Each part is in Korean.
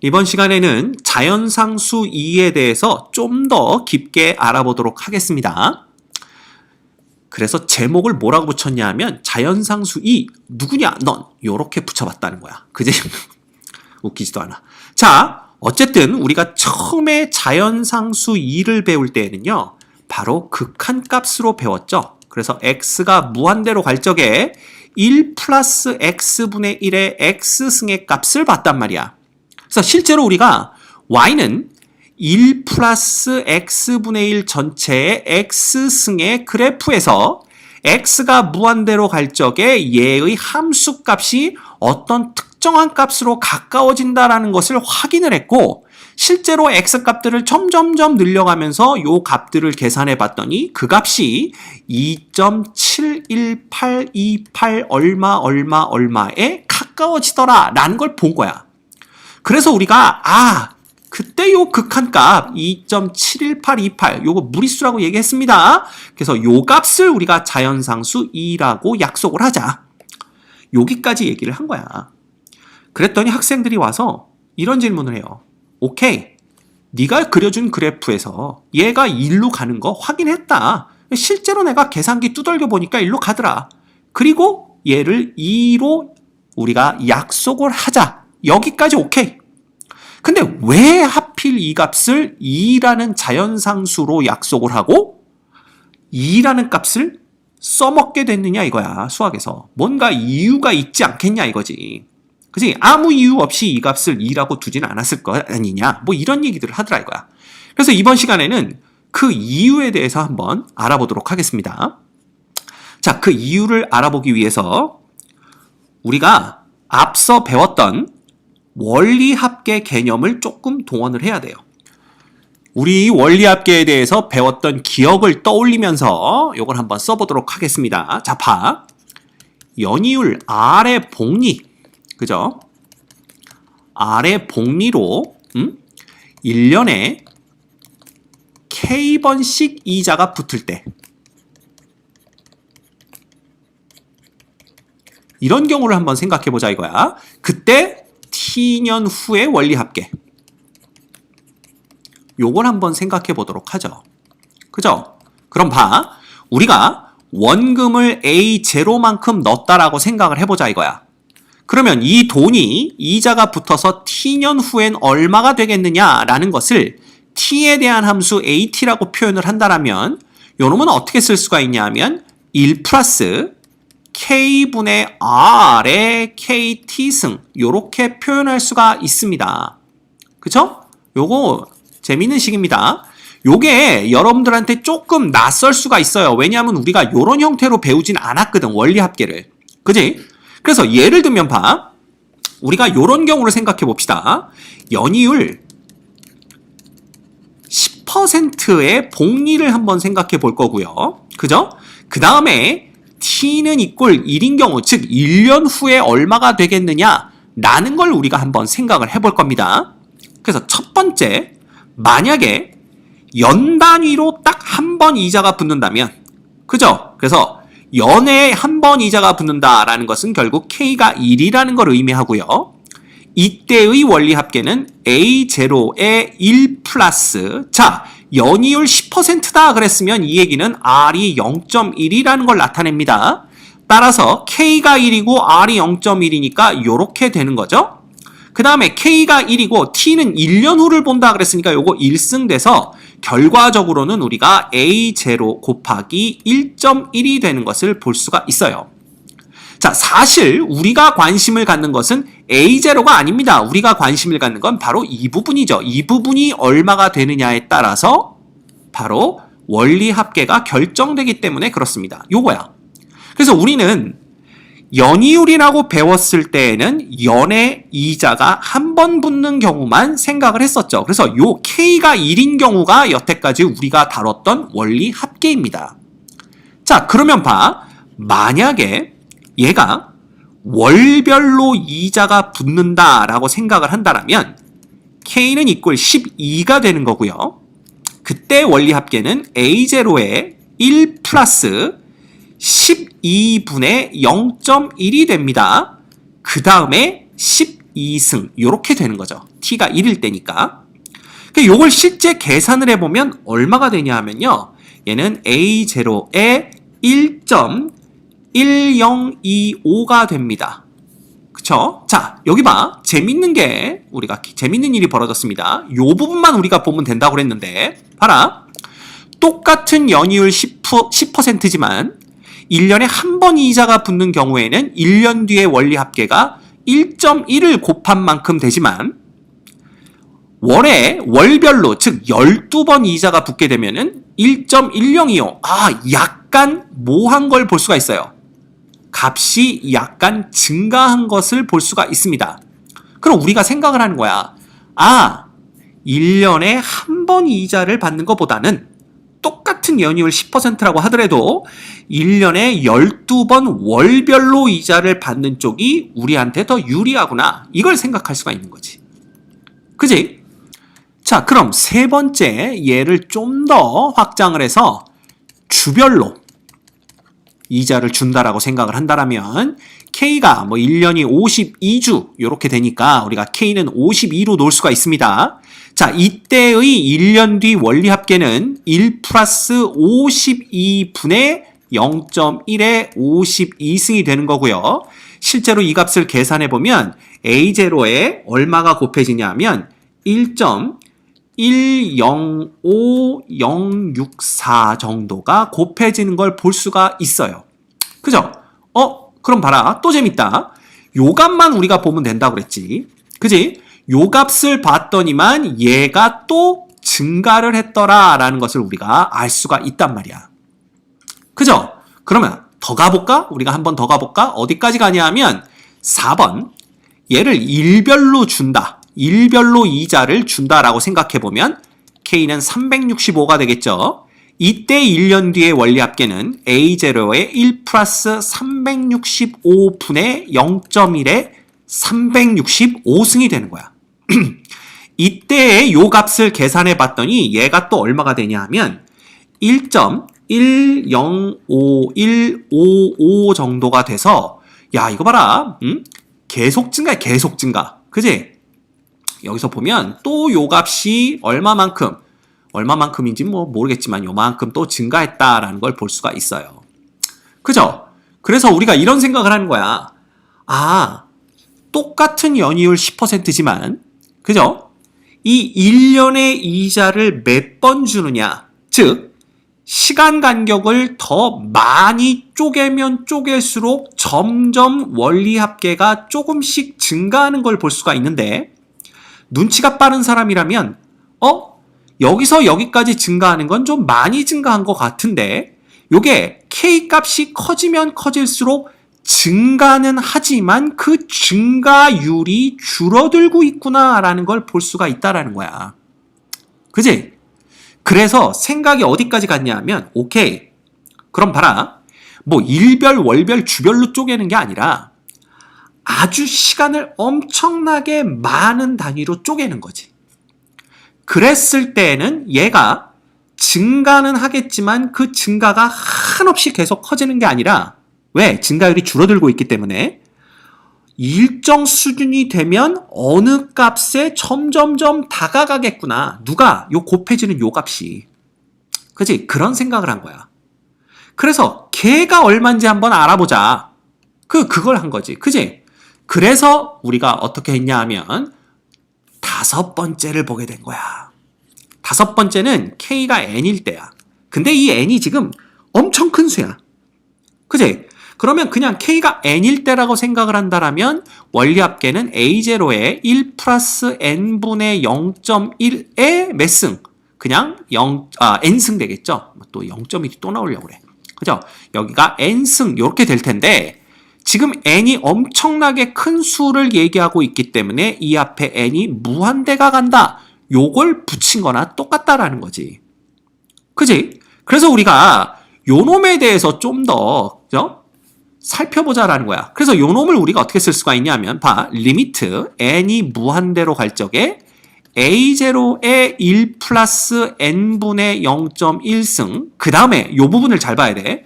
이번 시간에는 자연상수 2에 대해서 좀 더 깊게 알아보도록 하겠습니다. 그래서 제목을 뭐라고 붙였냐 하면 자연상수 2 누구냐 넌 요렇게 붙여봤다는 거야. 그지? 웃기지도 않아. 자, 어쨌든 우리가 처음에 자연상수 2를 배울 때에는요. 바로 극한값으로 배웠죠. 그래서 x가 무한대로 갈 적에 1 플러스 x분의 1의 x승의 값을 봤단 말이야. 그래서 실제로 우리가 y는 1 플러스 x분의 1 전체의 x승의 그래프에서 x가 무한대로 갈 적에 얘의 함수 값이 어떤 특정한 값으로 가까워진다라는 것을 확인을 했고 실제로 x 값들을 점점점 늘려가면서 요 값들을 계산해 봤더니 그 값이 2.71828 얼마 얼마 얼마에 가까워지더라 라는 걸 본 거야. 그래서 우리가 아 그때 요 극한값 2.71828 요거 무리수라고 얘기했습니다. 그래서 요 값을 우리가 자연상수 2라고 약속을 하자. 여기까지 얘기를 한 거야. 그랬더니 학생들이 와서 이런 질문을 해요. 오케이. 네가 그려준 그래프에서 얘가 1로 가는 거 확인했다. 실제로 내가 계산기 두들겨 보니까 1로 가더라. 그리고 얘를 2로 우리가 약속을 하자. 여기까지 오케이. 근데 왜 하필 이 값을 2라는 자연상수로 약속을 하고 2라는 값을 써먹게 됐느냐 이거야 수학에서. 뭔가 이유가 있지 않겠냐 이거지. 그지 아무 이유 없이 이 값을 2라고 두진 않았을 거 아니냐. 뭐 이런 얘기들을 하더라 이거야. 그래서 이번 시간에는 그 이유에 대해서 한번 알아보도록 하겠습니다. 자그 이유를 알아보기 위해서 우리가 앞서 배웠던 원리합계 개념을 조금 동원을 해야 돼요. 우리 원리합계에 대해서 배웠던 기억을 떠올리면서 이걸 한번 써보도록 하겠습니다. 자, 봐. 연이율 R의 복리, 그죠? R의 복리로 음? 1년에 K번씩 이자가 붙을 때 이런 경우를 한번 생각해 보자 이거야. 그때 t년 후의 원리 합계. 요걸 한번 생각해 보도록 하죠. 그죠? 그럼 봐. 우리가 원금을 A0만큼 넣었다라고 생각을 해보자 이거야. 그러면 이 돈이 이자가 붙어서 t년 후엔 얼마가 되겠느냐라는 것을 t에 대한 함수 at라고 표현을 한다라면 요놈은 어떻게 쓸 수가 있냐 하면 1 플러스 k분의 r의 kt승 요렇게 표현할 수가 있습니다. 그쵸? 요거 재밌는 식입니다. 요게 여러분들한테 조금 낯설 수가 있어요. 왜냐하면 우리가 요런 형태로 배우진 않았거든. 원리 합계를. 그지? 그래서 예를 들면 봐. 우리가 요런 경우를 생각해 봅시다. 연이율 10%의 복리를 한번 생각해 볼 거고요. 그죠? 그 다음에 t는 이꼴 1인 경우, 즉 1년 후에 얼마가 되겠느냐 라는 걸 우리가 한번 생각을 해볼 겁니다. 그래서 첫 번째, 만약에 연 단위로 딱 한 번 이자가 붙는다면, 그죠? 그래서 연에 한 번 이자가 붙는다라는 것은 결국 k가 1이라는 걸 의미하고요. 이때의 원리 합계는 a0의 1 플러스 자 연이율 10%다 그랬으면 이 얘기는 R이 0.1이라는 걸 나타냅니다. 따라서 K가 1이고 R이 0.1이니까 이렇게 되는 거죠. 그 다음에 K가 1이고 T는 1년 후를 본다 그랬으니까 요거 1승 돼서 결과적으로는 우리가 A0 곱하기 1.1이 되는 것을 볼 수가 있어요. 자, 사실 우리가 관심을 갖는 것은 A0가 아닙니다. 우리가 관심을 갖는 건 바로 이 부분이죠. 이 부분이 얼마가 되느냐에 따라서 바로 원리 합계가 결정되기 때문에 그렇습니다. 요거야. 그래서 우리는 연이율이라고 배웠을 때에는 연의 이자가 한 번 붙는 경우만 생각을 했었죠. 그래서 요 K가 1인 경우가 여태까지 우리가 다뤘던 원리 합계입니다. 자, 그러면 봐. 만약에 얘가 월별로 이자가 붙는다라고 생각을 한다라면 K는 이꼴 12가 되는 거고요. 그때 원리합계는 A0에 1 플러스 12분의 0.1이 됩니다. 그 다음에 12승 이렇게 되는 거죠. T가 1일 때니까. 그러니까 요걸 실제 계산을 해보면 얼마가 되냐 하면요. 얘는 A0에 1. 1025가 됩니다. 그쵸? 자, 여기 봐. 재밌는 게, 우리가 재밌는 일이 벌어졌습니다. 요 부분만 우리가 보면 된다고 그랬는데, 봐라. 똑같은 연이율 10%, 10%지만, 1년에 한 번 이자가 붙는 경우에는 1년 뒤에 원리 합계가 1.1을 곱한 만큼 되지만 월에 월별로 즉 12번 이자가 붙게 되면은 1.10이요. 아, 약간 모한 걸 볼 수가 있어요. 값이 약간 증가한 것을 볼 수가 있습니다. 그럼 우리가 생각을 하는 거야. 아, 1년에 한 번 이자를 받는 것보다는 똑같은 연이율 10%라고 하더라도 1년에 12번 월별로 이자를 받는 쪽이 우리한테 더 유리하구나. 이걸 생각할 수가 있는 거지. 그지? 자, 그럼 세 번째 예를 좀 더 확장을 해서 주별로 이자를 준다라고 생각을 한다라면 K가 뭐 1년이 52주 이렇게 되니까 우리가 K는 52로 놓을 수가 있습니다. 자, 이때의 1년 뒤 원리 합계는 1 플러스 52분의 0.1에 52승이 되는 거고요. 실제로 이 값을 계산해 보면 A0에 얼마가 곱해지냐 하면 1. 105064 정도가 곱해지는 걸 볼 수가 있어요. 그죠? 어? 그럼 봐라. 또 재밌다. 요 값만 우리가 보면 된다고 그랬지. 그지? 요 값을 봤더니만 얘가 또 증가를 했더라라는 것을 우리가 알 수가 있단 말이야. 그죠? 그러면 더 가볼까? 우리가 한 번 더 가볼까? 어디까지 가냐 하면 4번 얘를 일별로 준다. 일별로 이자를 준다라고 생각해 보면 K는 365가 되겠죠. 이때 1년 뒤의 원리 합계는 A0의 1 플러스 365분의 0.1의 365승이 되는 거야. 이때의 요 값을 계산해 봤더니 얘가 또 얼마가 되냐 하면 1.105155 정도가 돼서 야 이거 봐라 음? 계속 증가 계속 증가 그지 여기서 보면 또 요 값이 얼마만큼 얼마만큼인지 뭐 모르겠지만 요만큼 또 증가했다라는 걸 볼 수가 있어요. 그죠? 그래서 우리가 이런 생각을 하는 거야. 아 똑같은 연이율 10%지만 그죠? 이 1년의 이자를 몇 번 주느냐? 즉 시간 간격을 더 많이 쪼개면 쪼갤수록 점점 원리 합계가 조금씩 증가하는 걸 볼 수가 있는데 눈치가 빠른 사람이라면 어 여기서 여기까지 증가하는 건 좀 많이 증가한 것 같은데 요게 K 값이 커지면 커질수록 증가는 하지만 그 증가율이 줄어들고 있구나라는 걸 볼 수가 있다라는 거야. 그지? 그래서 생각이 어디까지 갔냐 하면 오케이 그럼 봐라 뭐 일별 월별 주별로 쪼개는 게 아니라 아주 시간을 엄청나게 많은 단위로 쪼개는 거지 그랬을 때는 얘가 증가는 하겠지만 그 증가가 한없이 계속 커지는 게 아니라 왜 증가율이 줄어들고 있기 때문에 일정 수준이 되면 어느 값에 점점점 다가가겠구나. 누가? 요 곱해지는 요 값이. 그지? 그런 생각을 한 거야. 그래서 걔가 얼마인지 한번 알아보자. 그, 그걸 한 거지. 그지? 그래서 우리가 어떻게 했냐 하면 다섯 번째를 보게 된 거야. 다섯 번째는 K가 N일 때야. 근데 이 N이 지금 엄청 큰 수야. 그지? 그러면 그냥 K가 N일 때라고 생각을 한다라면 원리 합계는 A0의 1 플러스 N분의 0.1의 몇 승? 그냥 0, 아, N승 되겠죠? 또 0.1이 또 나오려고 그래. 그죠? 여기가 N승, 이렇게 될 텐데, 지금 N이 엄청나게 큰 수를 얘기하고 있기 때문에 이 앞에 N이 무한대가 간다. 요걸 붙인 거나 똑같다라는 거지. 그지? 그래서 우리가 요 놈에 대해서 좀 더? 살펴보자라는 거야. 그래서 요 놈을 우리가 어떻게 쓸 수가 있냐면 봐. 리미트 n이 무한대로 갈 적에 a0의 1 플러스 n분의 0.1승 그 다음에 요 부분을 잘 봐야 돼.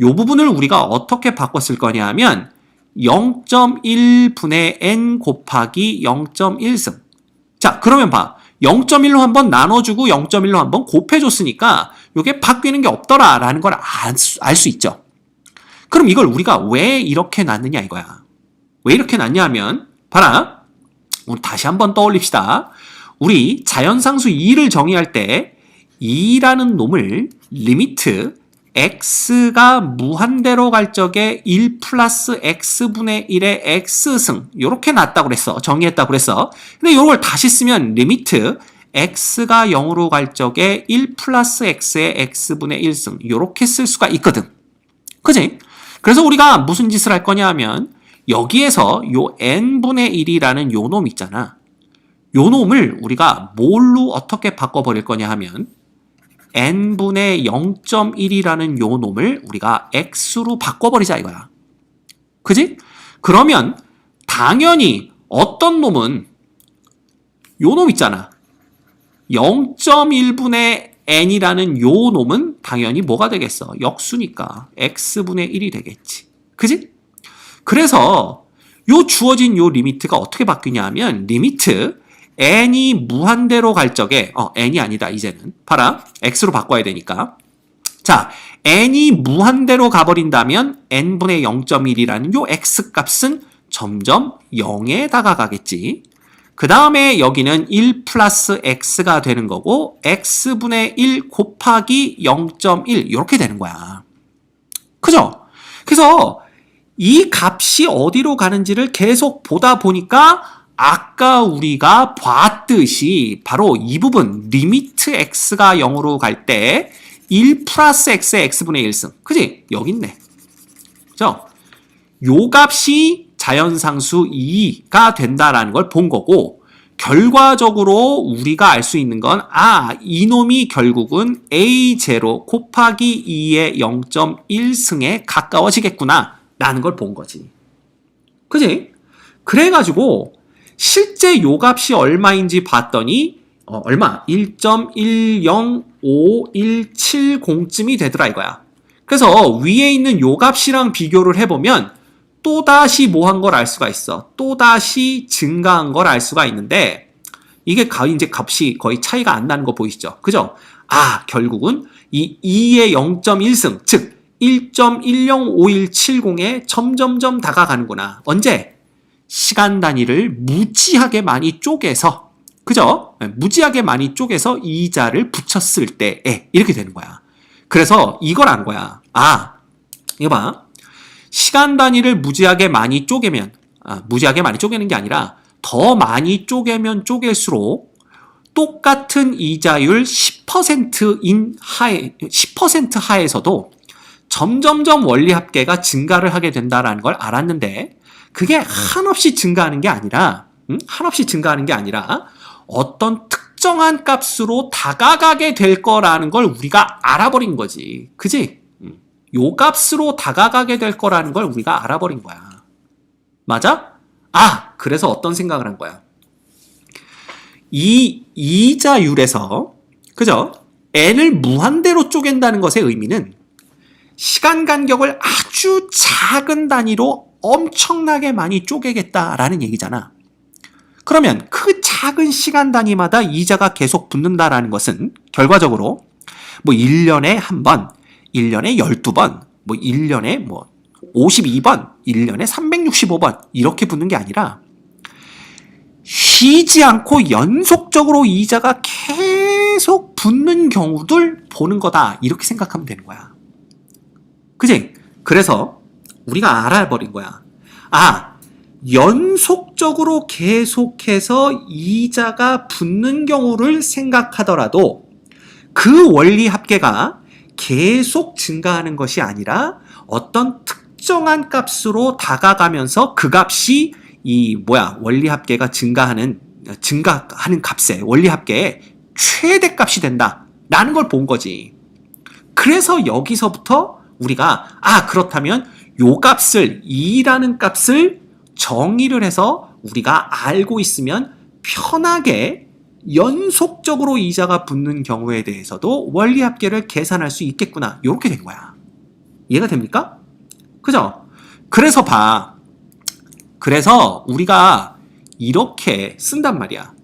요 부분을 우리가 어떻게 바꿨을 거냐 하면 0.1분의 n 곱하기 0.1승. 자, 그러면 봐. 0.1로 한번 나눠주고 0.1로 한번 곱해줬으니까 이게 바뀌는 게 없더라라는 걸 알수 있죠. 그럼 이걸 우리가 왜 이렇게 놨느냐 이거야. 왜 이렇게 놨냐 하면 봐라. 우리 다시 한번 떠올립시다. 우리 자연상수 2를 정의할 때 2라는 놈을 리미트 x가 무한대로 갈 적에 1 플러스 x분의 1의 x승 이렇게 놨다고 그랬어. 정의했다고 그랬어. 근데 이걸 다시 쓰면 리미트 x가 0으로 갈 적에 1 플러스 x의 x분의 1승 이렇게 쓸 수가 있거든. 그지? 그래서 우리가 무슨 짓을 할 거냐 하면 여기에서 요 n분의 1이라는 요 놈 있잖아. 요 놈을 우리가 뭘로 어떻게 바꿔버릴 거냐 하면 n분의 0.1이라는 요 놈을 우리가 x로 바꿔버리자 이거야. 그지? 그러면 당연히 어떤 놈은 요 놈 있잖아. 0.1분의 n이라는 요 놈은 당연히 뭐가 되겠어? 역수니까 x분의 1이 되겠지. 그지? 그래서 요 주어진 요 리미트가 어떻게 바뀌냐 하면 리미트 n이 무한대로 갈 적에 어 n이 아니다 이제는. 봐라. x로 바꿔야 되니까. 자 n이 무한대로 가버린다면 n분의 0.1이라는 요 x 값은 점점 0에 다가가겠지. 그 다음에 여기는 1 플러스 x가 되는 거고 x분의 1 곱하기 0.1 이렇게 되는 거야. 그죠? 그래서 이 값이 어디로 가는지를 계속 보다 보니까 아까 우리가 봤듯이 바로 이 부분 리미트 x가 0으로 갈 때 1 플러스 x의 x분의 1승 그지? 여기 있네 그죠? 요 값이 자연상수 2가 된다라는 걸 본 거고 결과적으로 우리가 알 수 있는 건 아, 이놈이 결국은 a0 곱하기 2의 0.1승에 가까워지겠구나 라는 걸 본 거지 그지? 그래가지고 실제 요 값이 얼마인지 봤더니 어, 얼마? 1.105170쯤이 되더라 이거야. 그래서 위에 있는 요 값이랑 비교를 해보면 또다시 뭐 한 걸 알 수가 있어. 또다시 증가한 걸 알 수가 있는데 이게 이제 값이 거의 차이가 안 나는 거 보이시죠? 그죠? 아, 결국은 이 2의 0.1승, 즉 1.105170에 점점점 다가가는구나. 언제? 시간 단위를 무지하게 많이 쪼개서 그죠? 네, 무지하게 많이 쪼개서 이자를 붙였을 때에 이렇게 되는 거야. 그래서 이걸 안 거야. 아, 이거 봐. 시간 단위를 무지하게 많이 쪼개면 아, 무지하게 많이 쪼개는 게 아니라 더 많이 쪼개면 쪼갤수록 똑같은 이자율 10%인 하에 10% 하에서도 점점점 원리 합계가 증가를 하게 된다라는 걸 알았는데 그게 한없이 증가하는 게 아니라 음? 한없이 증가하는 게 아니라 어떤 특정한 값으로 다가가게 될 거라는 걸 우리가 알아버린 거지. 그지? 음. 요 값으로 다가가게 될 거라는 걸 우리가 알아버린 거야. 맞아? 아, 그래서 어떤 생각을 한 거야? 이 이자율에서 그죠? n을 무한대로 쪼갠다는 것의 의미는 시간 간격을 아주 작은 단위로 엄청나게 많이 쪼개겠다라는 얘기잖아. 그러면 그 작은 시간 단위마다 이자가 계속 붙는다라는 것은 결과적으로 뭐 1년에 한 번, 1년에 12번, 뭐 1년에 뭐 52번, 1년에 365번 이렇게 붙는 게 아니라 쉬지 않고 연속적으로 이자가 계속 붙는 경우들 보는 거다. 이렇게 생각하면 되는 거야. 그지? 그래서 우리가 알아버린 거야. 아, 연속적으로 계속해서 이자가 붙는 경우를 생각하더라도 그 원리 합계가 계속 증가하는 것이 아니라 어떤 특정한 값으로 다가가면서 그 값이 이 뭐야 원리 합계가 증가하는 증가하는 값의 원리 합계의 최대 값이 된다라는 걸 본 거지. 그래서 여기서부터 우리가 아 그렇다면 요 값을 2라는 값을 정의를 해서 우리가 알고 있으면 편하게 연속적으로 이자가 붙는 경우에 대해서도 원리 합계를 계산할 수 있겠구나. 이렇게 된 거야. 이해가 됩니까? 그죠? 그래서 봐. 그래서 우리가 이렇게 쓴단 말이야.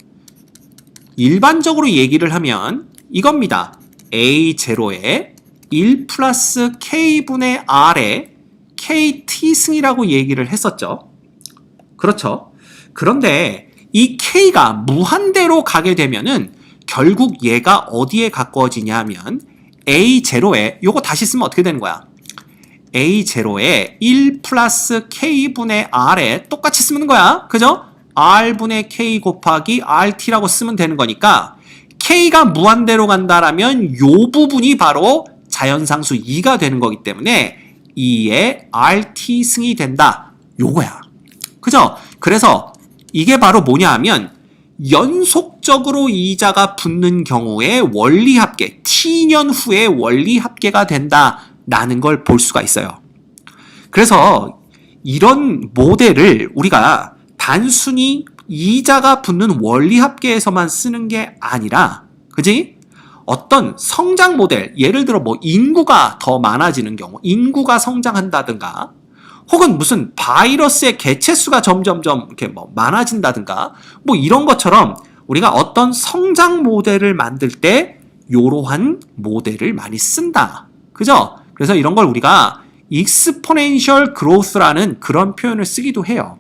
일반적으로 얘기를 하면 이겁니다. A0에 1 플러스 K분의 R에 KT승이라고 얘기를 했었죠. 그렇죠. 그런데 이 K가 무한대로 가게 되면은 결국 얘가 어디에 가까워지냐 하면 A0에 요거 다시 쓰면 어떻게 되는 거야? A0에 1 플러스 K분의 R에 똑같이 쓰는 거야. 그죠? R분의 K 곱하기 RT라고 쓰면 되는 거니까 K가 무한대로 간다라면 요 부분이 바로 자연상수 2가 되는 거기 때문에 2의 RT 승이 된다. 요거야. 그죠? 그래서 이게 바로 뭐냐 하면 연속적으로 이자가 붙는 경우에 원리 합계, t년 후에 원리 합계가 된다라는 걸 볼 수가 있어요. 그래서 이런 모델을 우리가 단순히 이자가 붙는 원리 합계에서만 쓰는 게 아니라, 그지? 어떤 성장 모델, 예를 들어 뭐 인구가 더 많아지는 경우, 인구가 성장한다든가, 혹은 무슨 바이러스의 개체수가 점점점 이렇게 뭐 많아진다든가, 뭐 이런 것처럼 우리가 어떤 성장 모델을 만들 때 이러한 모델을 많이 쓴다. 그죠? 그래서 이런 걸 우리가 exponential growth라는 그런 표현을 쓰기도 해요.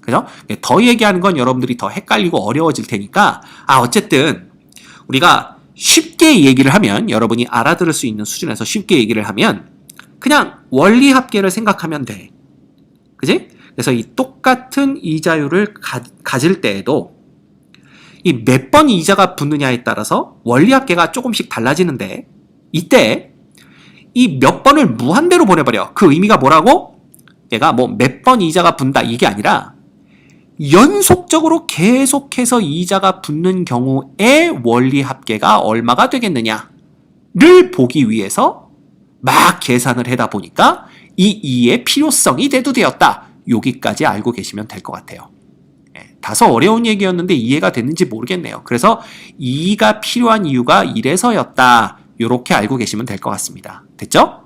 그죠? 더 얘기하는 건 여러분들이 더 헷갈리고 어려워질 테니까, 아, 어쨌든, 우리가 쉽게 얘기를 하면, 여러분이 알아들을 수 있는 수준에서 쉽게 얘기를 하면, 그냥 원리 합계를 생각하면 돼. 그지? 그래서 이 똑같은 이자율을 가, 질 때에도, 이 몇 번 이자가 붙느냐에 따라서 원리 합계가 조금씩 달라지는데, 이때, 이 몇 번을 무한대로 보내버려. 그 의미가 뭐라고? 얘가 뭐 몇 번 이자가 분다 이게 아니라 연속적으로 계속해서 이자가 붙는 경우의 원리 합계가 얼마가 되겠느냐를 보기 위해서 막 계산을 해다 보니까 이 2의 필요성이 대두되었다. 여기까지 알고 계시면 될 것 같아요. 예, 다소 어려운 얘기였는데 이해가 됐는지 모르겠네요. 그래서 2가 필요한 이유가 이래서였다. 이렇게 알고 계시면 될 것 같습니다. 됐죠?